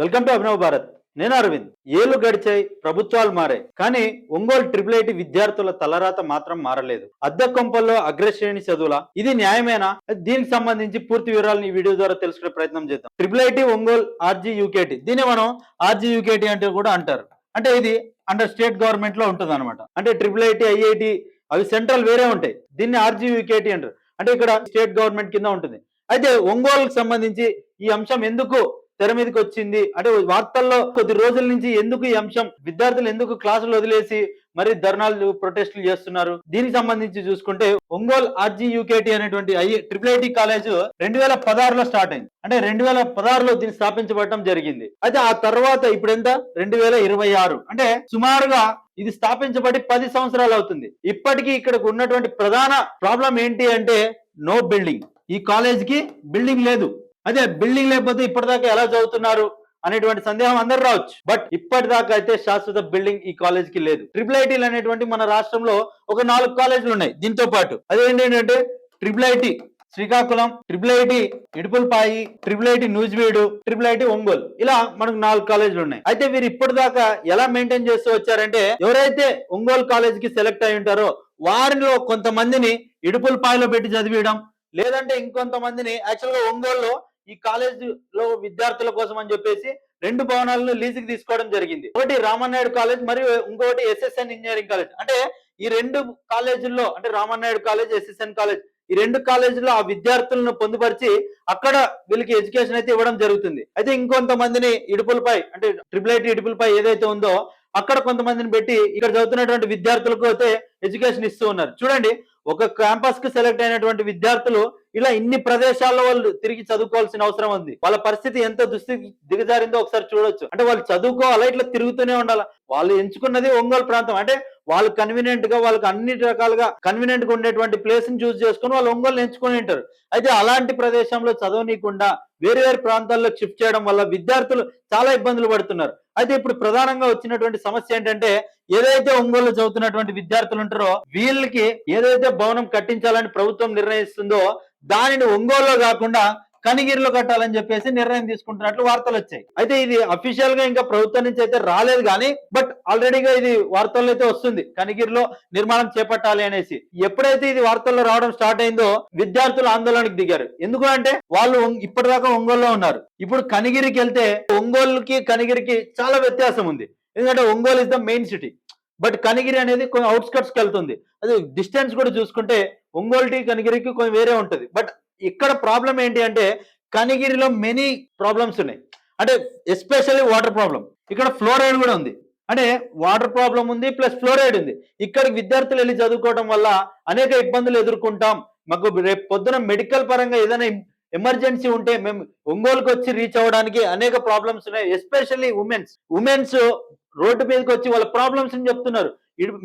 Welcome to Abhinav Bharat. నేను అరవింద్. ఏళ్ళు గడిచాయి ప్రభుత్వాలు మారాయి. కానీ ఒంగోలు ట్రిపుల్ ఐటీ విద్యార్థుల తలరాత మాత్రం మారలేదు. అద్దె కొంపల్లో అగ్రశ్రేణి చదువుల ఇది న్యాయమేనా? దీనికి సంబంధించి పూర్తి వివరాలను ఈ వీడియో ద్వారా తెలుసుకునే ప్రయత్నం చేద్దాం. Triple IT Ongole RG UKT. దీన్ని మనం ఆర్జీ యూకేటీ అంటే కూడా అంటారు. అంటే ఇది అండర్ స్టేట్ గవర్నమెంట్లో ఉంటుంది అనమాట అంటే ట్రిపుల్ ఐటీ ఐఐటి అవి సెంట్రల్ వేరే ఉంటాయి. దీన్ని ఆర్జీ యూకేటీ అంటారు. అంటే ఇక్కడ స్టేట్ గవర్నమెంట్ కింద ఉంటుంది. అయితే ఒంగోలుకు సంబంధించి ఈ అంశం ఎందుకు తెర మీదకి వచ్చింది. అంటే వార్తల్లో కొద్ది రోజుల నుంచి ఎందుకు ఈ అంశం? విద్యార్థులు ఎందుకు క్లాసులు వదిలేసి మరి ధర్నాలు ప్రొటెస్టులు చేస్తున్నారు? దీనికి సంబంధించి చూసుకుంటే ఒంగోలు ఆర్జీ యూకేటీ అనేటువంటి ఐ ట్రిపుల్ ఐటీ కాలేజ్ రెండు వేల పదహారులో స్టార్ట్ అయింది. అంటే రెండు వేల పదహారులో దీన్ని స్థాపించబడటం జరిగింది. అయితే ఆ తర్వాత ఇప్పుడు ఎంత? రెండు వేల ఇరవై ఆరు. అంటే సుమారుగా ఇది స్థాపించబడి పది సంవత్సరాలు అవుతుంది. ఇప్పటికీ ఇక్కడికి ఉన్నటువంటి ప్రధాన ప్రాబ్లం ఏంటి అంటే నో బిల్డింగ్ ఈ కాలేజ్కి బిల్డింగ్ లేదు. అదే బిల్డింగ్ లేకపోతే ఇప్పటిదాకా ఎలా చదువుతున్నారు అనేటువంటి సందేహం అందరు రావచ్చు. బట్ ఇప్పటిదాకా అయితే శాశ్వత బిల్డింగ్ ఈ కాలేజ్కి లేదు. ట్రిపుల్ ఐటీలు అనేటువంటి మన రాష్ట్రంలో ఒక నాలుగు కాలేజీలు ఉన్నాయి దీంతో పాటు. అదేంటంటే triple IT Srikakulam triple IT Idupulapaya triple IT Nuzvid triple IT Ongole ఇలా మనకు నాలుగు కాలేజీలు ఉన్నాయి. అయితే వీరు ఇప్పటిదాకా ఎలా మెయింటైన్ చేస్తూ వచ్చారంటే ఎవరైతే ఒంగోలు కాలేజ్కి సెలెక్ట్ అయి ఉంటారో వారిలో కొంతమందిని ఇడుపులపాయలో పెట్టి చదివియడం లేదంటే ఇంకొంతమందిని యాక్చువల్గా ఒంగోలులో ఈ కాలేజ్లో విద్యార్థుల కోసం అని చెప్పేసి రెండు భవనాలను లీజుకి తీసుకోవడం జరిగింది. ఒకటి రామన్నాయుడు కాలేజ్ మరియు ఇంకొకటి ఎస్ఎస్ఎన్ ఇంజనీరింగ్ కాలేజ్ అంటే ఈ రెండు కాలేజీల్లో అంటే రామన్నాయుడు కాలేజ్ ఎస్ఎస్ఎన్ కాలేజ్ ఈ రెండు కాలేజీలో ఆ విద్యార్థులను పొందుపరిచి అక్కడ వీళ్ళకి ఎడ్యుకేషన్ అయితే ఇవ్వడం జరుగుతుంది. అయితే ఇంకొంతమందిని ఇడుపులపై అంటే ట్రిపుల్ ఐటీ ఇడుపులపై ఏదైతే ఉందో అక్కడ కొంతమందిని పెట్టి ఇక్కడ చదువుతున్నటువంటి విద్యార్థులకు అయితే ఎడ్యుకేషన్ ఇస్తూ ఉన్నారు. చూడండి ఒక క్యాంపస్కి సెలెక్ట్ అయినటువంటి విద్యార్థులు ఇలా ఇన్ని ప్రదేశాల్లో వాళ్ళు తిరిగి చదువుకోవాల్సిన అవసరం ఉంది. వాళ్ళ పరిస్థితి ఎంత దుస్థితి దిగజారిందో ఒకసారి చూడొచ్చు. అంటే వాళ్ళు చదువుకోవాలా? ఇట్లా తిరుగుతూనే ఉండాలి? వాళ్ళు ఎంచుకున్నది ఒంగోలు ప్రాంతం. అంటే వాళ్ళు కన్వీనియంట్గా వాళ్ళకి అన్ని రకాలుగా కన్వీనియంట్గా ఉండేటువంటి ప్లేస్ని చూస్ చేసుకుని వాళ్ళు ఒంగోలు ఎంచుకొని ఉంటారు. అయితే అలాంటి ప్రదేశంలో చదవనీయకుండా వేరే వేరే ప్రాంతాల్లో షిఫ్ట్ చేయడం వల్ల విద్యార్థులు చాలా ఇబ్బందులు పడుతున్నారు. అయితే ఇప్పుడు ప్రధానంగా వచ్చినటువంటి సమస్య ఏంటంటే ఏదైతే ఒంగోలు చదువుతున్నటువంటి విద్యార్థులు ఉంటారో వీళ్ళకి ఏదైతే భవనం కట్టించాలని ప్రభుత్వం నిర్ణయిస్తుందో దానిని ఒంగోలులో కాకుండా కనిగిరిలో కట్టాలని చెప్పేసి నిర్ణయం తీసుకుంటున్నట్లు వార్తలు వచ్చాయి. అయితే ఇది అఫీషియల్గా ఇంకా ప్రభుత్వం నుంచి అయితే రాలేదు కానీ బట్ ఆల్రెడీగా ఇది వార్తల్లో అయితే వస్తుంది. కనిగిరిలో నిర్మాణం చేపట్టాలి అనేసి. ఎప్పుడైతే ఇది వార్తల్లో రావడం స్టార్ట్ అయిందో విద్యార్థులు ఆందోళనకు దిగారు. ఎందుకు అంటే వాళ్ళు ఇప్పటిదాకా ఒంగోలులో ఉన్నారు. ఇప్పుడు కనిగిరికి వెళ్తే ఒంగోలుకి కనిగిరికి చాలా వ్యత్యాసం ఉంది. ఎందుకంటే Ongole is the main city but Kanigiri అనేది కొన్ని అవుట్స్కట్స్కి వెళ్తుంది. అది డిస్టెన్స్ కూడా చూసుకుంటే ఒంగోలు టీ కనిగిరికి కొంచెం వేరే ఉంటుంది. బట్ ఇక్కడ ప్రాబ్లం ఏంటి అంటే కనిగిరిలో మెనీ ప్రాబ్లమ్స్ ఉన్నాయి. అంటే ఎస్పెషల్లీ వాటర్ ప్రాబ్లం ఇక్కడ ఫ్లోరైడ్ కూడా ఉంది. అంటే వాటర్ ప్రాబ్లం ఉంది ప్లస్ ఫ్లోరైడ్ ఉంది. ఇక్కడికి విద్యార్థులు వెళ్ళి చదువుకోవడం వల్ల అనేక ఇబ్బందులు ఎదుర్కొంటాం. మాకు రేపు పొద్దున మెడికల్ పరంగా ఏదైనా ఎమర్జెన్సీ ఉంటే మేము ఒంగోలుకి వచ్చి రీచ్ అవ్వడానికి అనేక ప్రాబ్లమ్స్ ఉన్నాయి ఎస్పెషల్లీ ఉమెన్స్ ఉమెన్స్ రోడ్డు మీదకి వచ్చి వాళ్ళ ప్రాబ్లమ్స్ అని చెప్తున్నారు.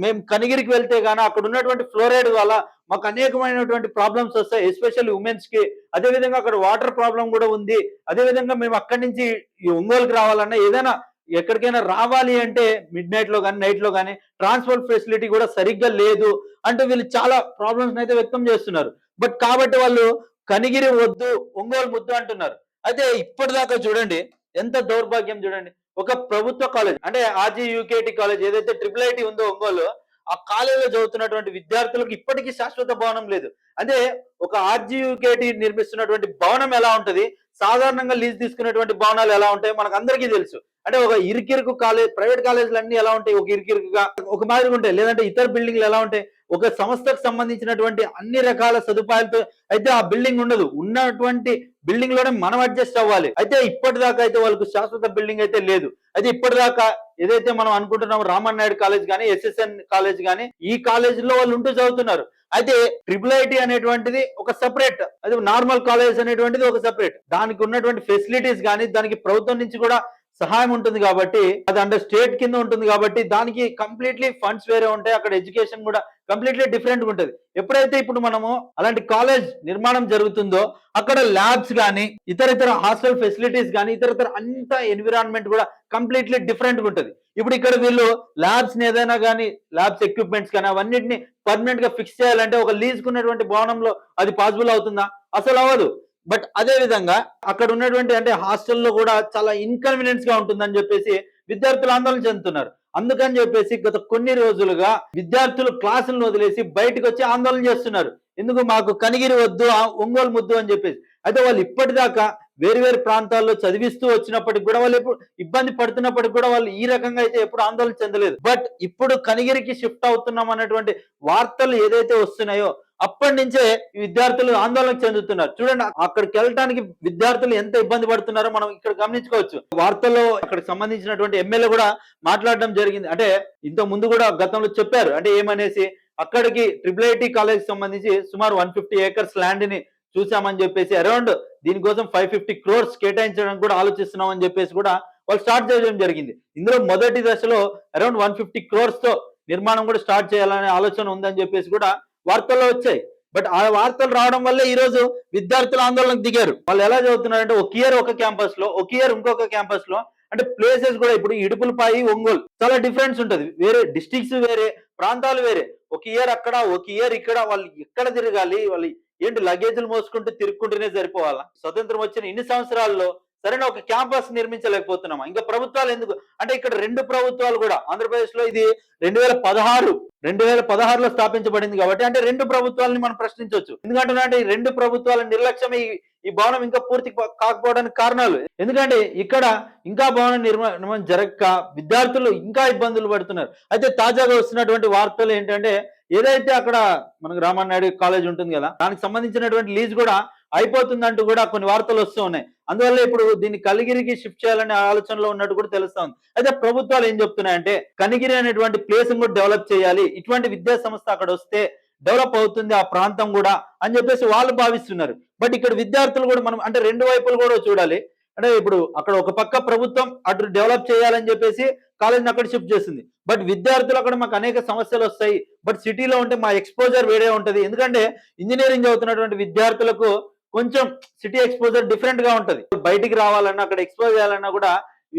మేము కనిగిరికి వెళ్తే గానీ అక్కడ ఉన్నటువంటి ఫ్లోరైడ్ వల్ల మాకు అనేకమైనటువంటి ప్రాబ్లమ్స్ వస్తాయి ఎస్పెషల్లీ ఉమెన్స్కి. అదే విధంగా అక్కడ వాటర్ ప్రాబ్లం కూడా ఉంది. అదే విధంగా మేము అక్కడి నుంచి ఈ ఒంగోలుకి రావాలన్నా ఏదైనా ఎక్కడికైనా రావాలి అంటే మిడ్ నైట్లో కానీ నైట్లో కానీ ట్రాన్స్పోర్ట్ ఫెసిలిటీ కూడా సరిగ్గా లేదు అంటే వీళ్ళు చాలా ప్రాబ్లమ్స్ అయితే వ్యక్తం చేస్తున్నారు. బట్ కాబట్టి వాళ్ళు కనిగిరి వద్దు ఒంగోలు ముద్దు అంటున్నారు. అయితే ఇప్పటిదాకా చూడండి ఎంత దౌర్భాగ్యం చూడండి. ఒక ప్రభుత్వ కాలేజ్ అంటే ఆర్జీ యూకేటి కాలేజ్ ఏదైతే ట్రిపుల్ ఐటీ ఉందో ఒంగోలు ఆ కాలేజీలో చదువుతున్నటువంటి విద్యార్థులకు ఇప్పటికీ శాశ్వత భవనం లేదు. అంటే ఒక ఆర్జీ యూకేటి నిర్మిస్తున్నటువంటి భవనం ఎలా ఉంటది? సాధారణంగా లీజ్ తీసుకున్నటువంటి భవనాలు ఎలా ఉంటాయి మనకు అందరికీ తెలుసు. అంటే ఒక ఇరికిరుకు కాలేజ్ ప్రైవేట్ కాలేజీలు అన్ని ఎలా ఉంటాయి? ఒక ఇరికిరుకుగా ఒక మాదిరిగా ఉంటాయి. లేదంటే ఇతర బిల్డింగ్లు ఎలా ఉంటాయి? ఒక సంస్థకు సంబంధించినటువంటి అన్ని రకాల సదుపాయాలతో అయితే ఆ బిల్డింగ్ ఉండదు. ఉన్నటువంటి బిల్డింగ్లోనే మనం అడ్జస్ట్ అవ్వాలి. అయితే ఇప్పటిదాకా అయితే వాళ్ళకు శాశ్వత బిల్డింగ్ అయితే లేదు. అయితే ఇప్పటిదాకా ఏదైతే మనం అనుకుంటున్నాం రామన్ నాయుడు కాలేజ్ కానీ ఎస్ఎస్ఎన్ కాలేజ్ కానీ ఈ కాలేజీలో వాళ్ళు ఉంటూ చదువుతున్నారు. అయితే ట్రిపుల్ ఐటీ అనేటువంటిది ఒక సపరేట్ అది నార్మల్ కాలేజ్ అనేటువంటిది ఒక సపరేట్ దానికి ఉన్నటువంటి ఫెసిలిటీస్ కానీ దానికి ప్రభుత్వం నుంచి కూడా సహాయం ఉంటుంది కాబట్టి అది అండర్ స్టేట్ కింద ఉంటుంది కాబట్టి దానికి కంప్లీట్లీ ఫండ్స్ వేరే ఉంటాయి. అక్కడ ఎడ్యుకేషన్ కూడా కంప్లీట్లీ డిఫరెంట్ ఉంటుంది. ఎప్పుడైతే ఇప్పుడు మనము అలాంటి కాలేజ్ నిర్మాణం జరుగుతుందో అక్కడ ల్యాబ్స్ కానీ ఇతర ఇతర హాస్టల్ ఫెసిలిటీస్ కానీ ఇతర ఇతర అంత ఎన్విరాన్మెంట్ కూడా కంప్లీట్లీ డిఫరెంట్ ఉంటుంది. ఇప్పుడు ఇక్కడ వీళ్ళు ల్యాబ్స్ ఏదైనా కానీ ల్యాబ్స్ ఎక్విప్మెంట్స్ కానీ అవన్నిటిని పర్మనెంట్గా ఫిక్స్ చేయాలంటే ఒక లీజ్ కున్నటువంటి భవనంలో అది పాసిబుల్ అవుతుందా? అసలు అవ్వదు. బట్ అదే విధంగా అక్కడ ఉన్నటువంటి అంటే హాస్టల్లో కూడా చాలా ఇన్కన్వీనియన్స్గా ఉంటుందని చెప్పేసి విద్యార్థులు ఆందోళన చెందుతున్నారు. అందుకని చెప్పేసి గత కొన్ని రోజులుగా విద్యార్థులు క్లాసులను వదిలేసి బయటకు వచ్చి ఆందోళన చేస్తున్నారు. ఎందుకు? మాకు కనిగిరి వద్దు ఆ ఒంగోలు ముద్దు అని చెప్పేసి. అయితే వాళ్ళు ఇప్పటిదాకా వేరు వేరు ప్రాంతాల్లో చదివిస్తూ వచ్చినప్పటికి కూడా వాళ్ళు ఎప్పుడు ఇబ్బంది పడుతున్నప్పటికి కూడా వాళ్ళు ఈ రకంగా అయితే ఎప్పుడు ఆందోళన చెందలేదు. బట్ ఇప్పుడు కనిగిరికి షిఫ్ట్ అవుతున్నాం అన్నటువంటి వార్తలు ఏదైతే వస్తున్నాయో అప్పటి నుంచే ఈ విద్యార్థులు ఆందోళన చెందుతున్నారు. చూడండి అక్కడికి వెళ్ళడానికి విద్యార్థులు ఎంత ఇబ్బంది పడుతున్నారో మనం ఇక్కడ గమనించుకోవచ్చు. వార్తల్లో అక్కడికి సంబంధించినటువంటి ఎమ్మెల్యే కూడా మాట్లాడడం జరిగింది. అంటే ఇంత ముందు కూడా గతంలో చెప్పారు. అంటే ఏమనేసి అక్కడికి ట్రిపుల్ ఐటీ కాలేజ్ సంబంధించి సుమారు వన్ ఫిఫ్టీ ఏకర్స్ ల్యాండ్ని చూసామని చెప్పేసి అరౌండ్ దీనికోసం ఫైవ్ ఫిఫ్టీ క్రోర్స్ కేటాయించడానికి కూడా ఆలోచిస్తున్నాం అని చెప్పేసి కూడా వాళ్ళు స్టార్ట్ చేయడం జరిగింది. ఇందులో మొదటి దశలో అరౌండ్ వన్ ఫిఫ్టీ క్రోర్స్తో నిర్మాణం కూడా స్టార్ట్ చేయాలనే ఆలోచన ఉందని చెప్పేసి కూడా వార్తల్లో వచ్చాయి. బట్ ఆ వార్తలు రావడం వల్లే ఈ రోజు విద్యార్థులు ఆందోళనకు దిగారు. వాళ్ళు ఎలా చదువుతున్నారంటే ఒక ఇయర్ ఒక క్యాంపస్లో ఒక ఇయర్ ఇంకొక క్యాంపస్లో అంటే ప్లేసెస్ కూడా ఇప్పుడు ఇడుపులపాయి ఒంగోలు చాలా డిఫరెన్స్ ఉంటుంది. వేరే డిస్ట్రిక్ట్స్ వేరే ప్రాంతాలు వేరే. ఒక ఇయర్ అక్కడ ఒక ఇయర్ ఇక్కడ వాళ్ళు ఎక్కడ తిరగాలి? వాళ్ళు ఏంటి లగేజ్లు మోసుకుంటూ తిరుక్కుంటూనే సరిపోవాలా? స్వతంత్రం వచ్చిన ఇన్ని సంవత్సరాల్లో సరైన ఒక క్యాంపస్ నిర్మించలేకపోతున్నామా? ఇంకా ప్రభుత్వాలు ఎందుకు? అంటే ఇక్కడ రెండు ప్రభుత్వాలు కూడా ఆంధ్రప్రదేశ్లో ఇది రెండు వేల పదహారు రెండు వేల పదహారులో స్థాపించబడింది కాబట్టి అంటే రెండు ప్రభుత్వాలని మనం ప్రశ్నించవచ్చు. ఎందుకంటే ఈ రెండు ప్రభుత్వాల నిర్లక్ష్యమే ఈ భవనం ఇంకా పూర్తి కాకపోవడానికి కారణాలు. ఎందుకంటే ఇక్కడ ఇంకా భవన నిర్మాణం జరగక విద్యార్థులు ఇంకా ఇబ్బందులు పడుతున్నారు. అయితే తాజాగా వస్తున్నటువంటి వార్తలు ఏంటంటే ఏదైతే అక్కడ మనకు రామన్నాయుడు కాలేజ్ ఉంటుంది కదా దానికి సంబంధించినటువంటి లీజ్ కూడా అయిపోతుందంటూ కూడా కొన్ని వార్తలు వస్తూ ఉన్నాయి. అందువల్ల ఇప్పుడు దీన్ని కలిగిరికి షిఫ్ట్ చేయాలనే ఆలోచనలో ఉన్నట్టు కూడా తెలుస్తా ఉంది. అయితే ప్రభుత్వాలు ఏం చెప్తున్నాయంటే కనిగిరి అనేటువంటి ప్లేస్ కూడా డెవలప్ చేయాలి. ఇటువంటి విద్యా సంస్థ అక్కడ వస్తే డెవలప్ అవుతుంది ఆ ప్రాంతం కూడా అని చెప్పేసి వాళ్ళు భావిస్తున్నారు. బట్ ఇక్కడ విద్యార్థులు కూడా మనం అంటే రెండు వైపులు కూడా చూడాలి. అంటే ఇప్పుడు అక్కడ ఒక పక్క ప్రభుత్వం అటు డెవలప్ చేయాలని చెప్పేసి కాలేజీని అక్కడ షిఫ్ట్ చేస్తుంది. బట్ విద్యార్థులు అక్కడ మాకు అనేక సమస్యలు వస్తాయి. బట్ సిటీలో ఉంటే మా ఎక్స్పోజర్ వేరే ఉంటుంది. ఎందుకంటే ఇంజనీరింగ్ చదువుతున్నటువంటి విద్యార్థులకు కొంచెం సిటీ ఎక్స్పోజర్ డిఫరెంట్గా ఉంటది. బయటికి రావాలన్నా అక్కడ ఎక్స్పోజ్ చేయాలన్నా కూడా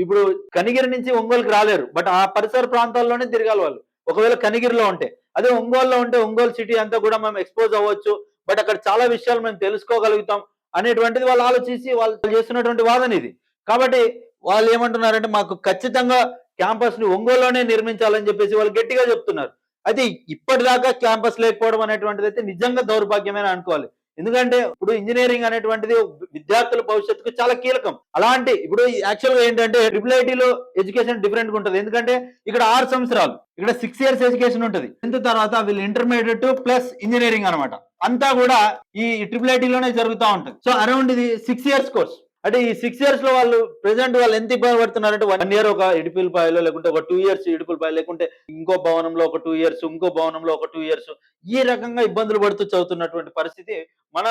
ఇప్పుడు కనిగిరి నుంచి ఒంగోలుకి రాలేరు. బట్ ఆ పరిసర ప్రాంతాల్లోనే తిరగాలి వాళ్ళు. ఒకవేళ కనిగిరిలో ఉంటే. అదే ఒంగోలులో ఉంటే ఒంగోలు సిటీ అంతా కూడా మనం ఎక్స్పోజ్ అవ్వచ్చు. బట్ అక్కడ చాలా విషయాలు మేము తెలుసుకోగలుగుతాం అనేటువంటిది వాళ్ళు ఆలోచించి వాళ్ళు చేస్తున్నటువంటి వాదన ఇది. కాబట్టి వాళ్ళు ఏమంటున్నారంటే మాకు ఖచ్చితంగా క్యాంపస్ని ఒంగోలులోనే నిర్మించాలని చెప్పేసి వాళ్ళు గట్టిగా చెప్తున్నారు. అయితే ఇప్పటిదాకా క్యాంపస్ లేకపోవడం అనేటువంటిది అయితే నిజంగా దౌర్భాగ్యమైన అనుకోవాలి. ఎందుకంటే ఇప్పుడు ఇంజనీరింగ్ అనేటువంటిది విద్యార్థుల భవిష్యత్తుకు చాలా కీలకం. అలాంటి ఇప్పుడు యాక్చువల్గా ఏంటంటే ట్రిపుల్ ఐటీలో ఎడ్యుకేషన్ డిఫరెంట్గా ఉంటుంది. ఎందుకంటే ఇక్కడ ఆరు సంవత్సరాలు. ఇక్కడ సిక్స్ ఇయర్స్ ఎడ్యుకేషన్ ఉంటుంది. టెన్త్ తర్వాత వీళ్ళు ఇంటర్మీడియట్ ప్లస్ ఇంజనీరింగ్ అన్నమాట. అంతా కూడా ఈ ట్రిపుల్ ఐటీలోనే జరుగుతూ ఉంటుంది. సో అరౌండ్ ఇది సిక్స్ ఇయర్స్ కోర్స్ అంటే ఈ సిక్స్ ఇయర్స్లో వాళ్ళు ప్రెసెంట్ వాళ్ళు ఎంత ఇబ్బంది పడుతున్నారంటే వన్ ఇయర్ ఒక ఇడుపులపాయలో లేకుంటే ఒక టూ ఇయర్స్ ఇడుపులపాయ లేకుంటే ఇంకో భవనంలో ఒక టూ ఇయర్స్ ఇంకో భవనంలో ఒక టూ ఇయర్స్ ఈ రకంగా ఇబ్బందులు పడుతూ చదువుతున్నటువంటి పరిస్థితి మన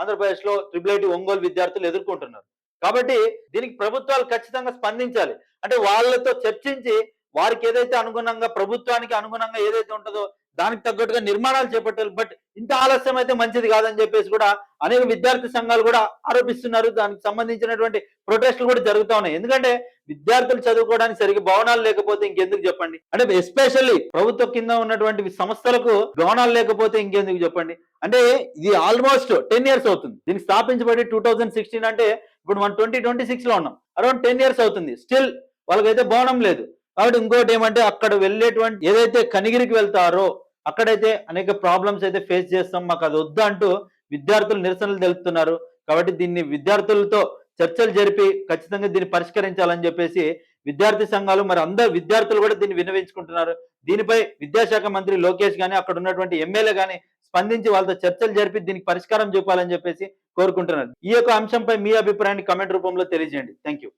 ఆంధ్రప్రదేశ్లో ట్రిపుల్ ఐటీ ఒంగోలు విద్యార్థులు ఎదుర్కొంటున్నారు. కాబట్టి దీనికి ప్రభుత్వాలు ఖచ్చితంగా స్పందించాలి. అంటే వాళ్ళతో చర్చించి వారికి ఏదైతే అనుగుణంగా ప్రభుత్వానికి అనుగుణంగా ఏదైతే ఉంటుందో దానికి తగ్గట్టుగా నిర్మాణాలు చేపట్టాలి. బట్ ఇంత ఆలస్యం అయితే మంచిది కాదని చెప్పేసి కూడా అనేక విద్యార్థి సంఘాలు కూడా ఆరోపిస్తున్నారు. దానికి సంబంధించినటువంటి ప్రొటెస్టులు కూడా జరుగుతా ఉన్నాయి. ఎందుకంటే విద్యార్థులు చదువుకోవడానికి సరిగ్గా భవనాలు లేకపోతే ఇంకెందుకు చెప్పండి? అంటే ఎస్పెషల్లీ ప్రభుత్వ కింద ఉన్నటువంటి సంస్థలకు భవనాలు లేకపోతే ఇంకెందుకు చెప్పండి? అంటే ఇది ఆల్మోస్ట్ టెన్ ఇయర్స్ అవుతుంది. దీనికి స్థాపించబడి టూ సిక్స్టీన్ అంటే ఇప్పుడు మనం ట్వంటీ ట్వంటీ సిక్స్లో ఉన్నాం. అరౌండ్ టెన్ ఇయర్స్ అవుతుంది. స్టిల్ వాళ్ళకైతే భవనం లేదు. కాబట్టి ఇంకోటి ఏమంటే అక్కడ వెళ్ళేటువంటి ఏదైతే కనిగిరికి వెళ్తారో అక్కడైతే అనేక ప్రాబ్లమ్స్ అయితే ఫేస్ చేస్తాం. మాకు అది వద్దు అంటూ విద్యార్థులు నిరసనలు తెలుపుతున్నారు. కాబట్టి దీన్ని విద్యార్థులతో చర్చలు జరిపి ఖచ్చితంగా దీన్ని పరిష్కరించాలని చెప్పేసి విద్యార్థి సంఘాలు మరి అందరు విద్యార్థులు కూడా దీన్ని వినవించుకుంటున్నారు దీనిపై విద్యాశాఖ మంత్రి లోకేష్ కానీ అక్కడ ఉన్నటువంటి ఎమ్మెల్యే కానీ స్పందించి వాళ్ళతో చర్చలు జరిపి దీనికి పరిష్కారం చూపాలని చెప్పేసి కోరుకుంటున్నారు. ఈ యొక్క అంశంపై మీ అభిప్రాయాన్ని కమెంట్ రూపంలో తెలియజేయండి. Thank you